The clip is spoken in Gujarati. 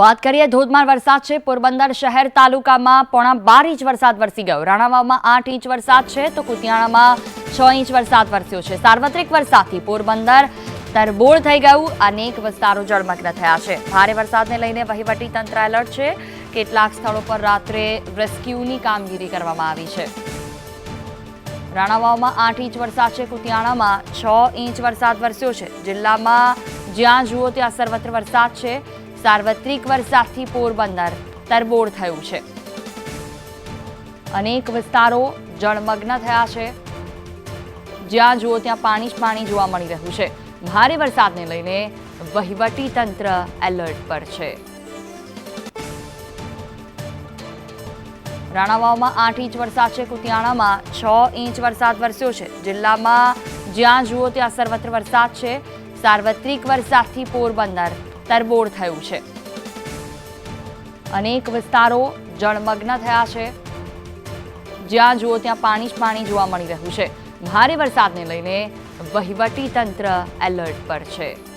વાત કરીએ ધોધમાર વરસાદ છે. પોરબંદર શહેર તાલુકામાં પોણા બાર ઇંચ વરસાદ વરસી ગયો. રાણાવાવમાં આઠ ઇંચ વરસાદ છે તો કુતિયાણામાં છ ઇંચ વરસાદ વરસ્યો છે. સાર્વત્રિક વરસાદથી પોરબંદર તરબોળ થઈ ગયું. અનેક વિસ્તારો જળમગ્ન થયા છે. ભારે વરસાદને લઈને વહીવટી તંત્ર એલર્ટ છે. કેટલાક સ્થળો પર રાત્રે રેસ્ક્યુની કામગીરી કરવામાં આવી છે. રાણાવાવમાં આઠ ઇંચ વરસાદ છે. કુતિયાણામાં છ ઇંચ વરસાદ વરસ્યો છે. જિલ્લામાં જ્યાં જુઓ ત્યાં સર્વત્ર વરસાદ છે. સાર્વત્રિક વરસાદથી પોરબંદર તરબોળ થયું છે. અનેક વિસ્તારો જળમગ્ન થયા છે. જ્યાં જુઓ ત્યાં પાણી જ પાણી જોવા મળી રહ્યું છે. ભારે વરસાદને લઈને વહીવટી તંત્ર એલર્ટ પર છે. રાણાવાવમાં આઠ ઇંચ વરસાદ છે. કુતિયાણામાં છ ઇંચ વરસાદ વરસ્યો છે. જિલ્લામાં જ્યાં જુઓ ત્યાં સર્વત્ર વરસાદ છે. સાર્વત્રિક વરસાદથી પોરબંદર તરબોળ થયું છે. અનેક વિસ્તારો જળમગ્ન થયા છે. જ્યાં જુઓ ત્યાં પાણી જ પાણી જોવા મળી રહ્યું છે. ભારે વરસાદને લઈને વહીવટી તંત્ર એલર્ટ પર છે.